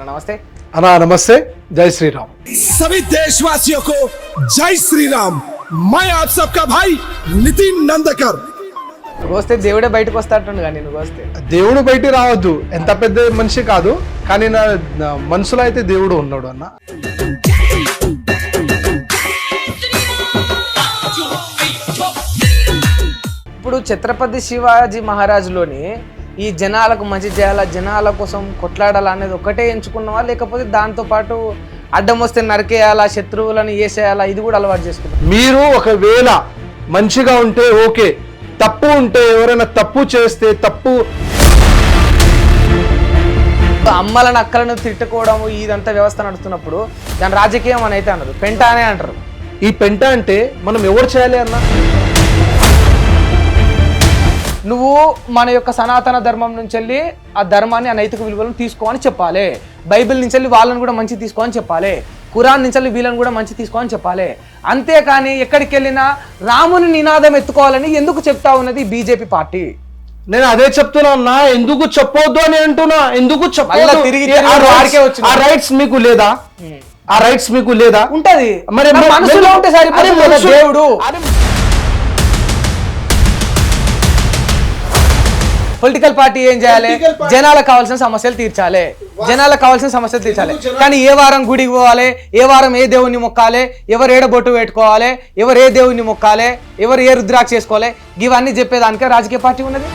అన్న నమస్తే అన్నా నమస్తే జై శ్రీరామ్ सभी देशवासियों को जय श्री राम मैं आप सबका भाई नितिन नंदकर నువ్వు వస్తే దేవుడే బయటకు వస్తాడుగా నేను వస్తే దేవుడు బయట రావద్దు ఎంత పెద్ద మనిషి కాదు కానీ నా నా మనసులో అయితే దేవుడు ఉన్నాడు అన్న ఇప్పుడు ఛత్రపతి శివాజీ మహారాజులోని ఈ జనాలకు మంచి చేయాలా జనాల కోసం కొట్లాడాలా అనేది ఒకటే ఎంచుకున్నావా? లేకపోతే దాంతో పాటు అడ్డం వస్తే నరికేయాలా శత్రువులను వేసేయాలా ఇది కూడా అలవాటు చేసుకున్నాం మీరు ఒకవేళ మంచిగా ఉంటే ఓకే తప్పు ఉంటే ఎవరైనా తప్పు చేస్తే తప్పు. అమ్మలను అక్కలను తిట్టుకోవడం ఇదంతా వ్యవస్థ నడుస్తున్నప్పుడు దాని రాజకీయం అని అయితే అన్నారు పెంట అనే అంటారు. ఈ పెంట అంటే మనం ఎవరు చేయాలి అన్న? నువ్వు మన యొక్క సనాతన ధర్మం నుంచి వెళ్ళి ఆ ధర్మాన్ని ఆ నైతిక విలువలను తీసుకోమని చెప్పాలి. బైబిల్ నుంచి వెళ్ళి వాళ్ళని కూడా మంచి తీసుకోమని చెప్పాలి. ఖురాన్ నుంచి వెళ్ళి వీళ్ళని కూడా మంచి తీసుకోమని చెప్పాలి. అంతేకాని ఎక్కడికి వెళ్ళినా రాముని నినాదం ఎత్తుకోవాలని ఎందుకు చెప్తా ఉన్నది బీజేపీ పార్టీ? నేను అదే చెప్తున్నా అన్న ఎందుకు చెప్పొద్దు అని అంటున్నా? ఎందుకు తిరిగి ఆ రైట్స్ మీకు లేదా? ఆ రైట్స్ మీకు లేదా? ఉంటది. మరి మనసులో ఉంటే సరిపోతుంది దేవుడు. పొలిటికల్ పార్టీ ఏం చేయాలి? జనాలకు కావాల్సిన సమస్యలు తీర్చాలి. జనాలకు కావాల్సిన సమస్యలు తీర్చాలి. కానీ ఏ వారం గుడికి పోవాలి? ఏ వారం ఏ దేవుణ్ణి మొక్కాలి? ఎవరు ఏడ బొట్టు పెట్టుకోవాలి? ఎవరు ఏ దేవుణ్ణి మొక్కాలి? ఎవరు ఏ రుద్రాక్ష చేసుకోవాలి ఇవన్నీ చెప్పేదానికే రాజకీయ పార్టీ ఉన్నది.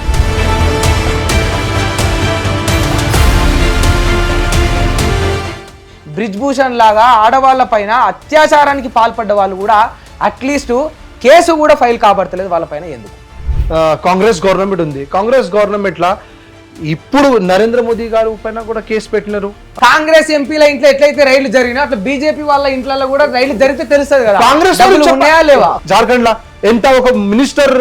బ్రిజ్ భూషణ్ లాగా ఆడవాళ్ళ పైన అత్యాచారానికి పాల్పడ్డ వాళ్ళు కూడా అట్లీస్ట్ కేసు కూడా ఫైల్ కాబడతలేదు వాళ్ళపైన ఎందుకు? కాంగ్రెస్ గవర్నమెంట్ ఉంది. కాంగ్రెస్ గవర్నమెంట్ లా ఇప్పుడు నరేంద్ర మోదీ గారు పైన కూడా కేసు పెట్టినారు. కాంగ్రెస్ ఎంపీల ఇంట్లో ఎట్లయితే రైళ్ళు జరిగినా అట్లా బీజేపీ వాళ్ళ ఇంట్లో కూడా రైళ్ళు జరిగితే తెలుస్తుంది కదా. కాంగ్రెస్ ఉన్నాయా లేవా? జార్ఖండ్ లా ఎంత ఒక మినిస్టర్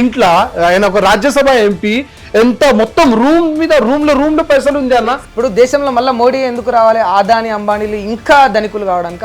ఇంట్లో ఆయన ఒక రాజ్యసభ ఎంపీ ఎంత మొత్తం రూమ్ మీద రూమ్లో రూమ్లో పైసలు ఉంది అన్న. ఇప్పుడు దేశంలో మళ్ళీ మోడీ ఎందుకు రావాలి? ఆదాని అంబానీలు ఇంకా ధనికులు కావడానిక?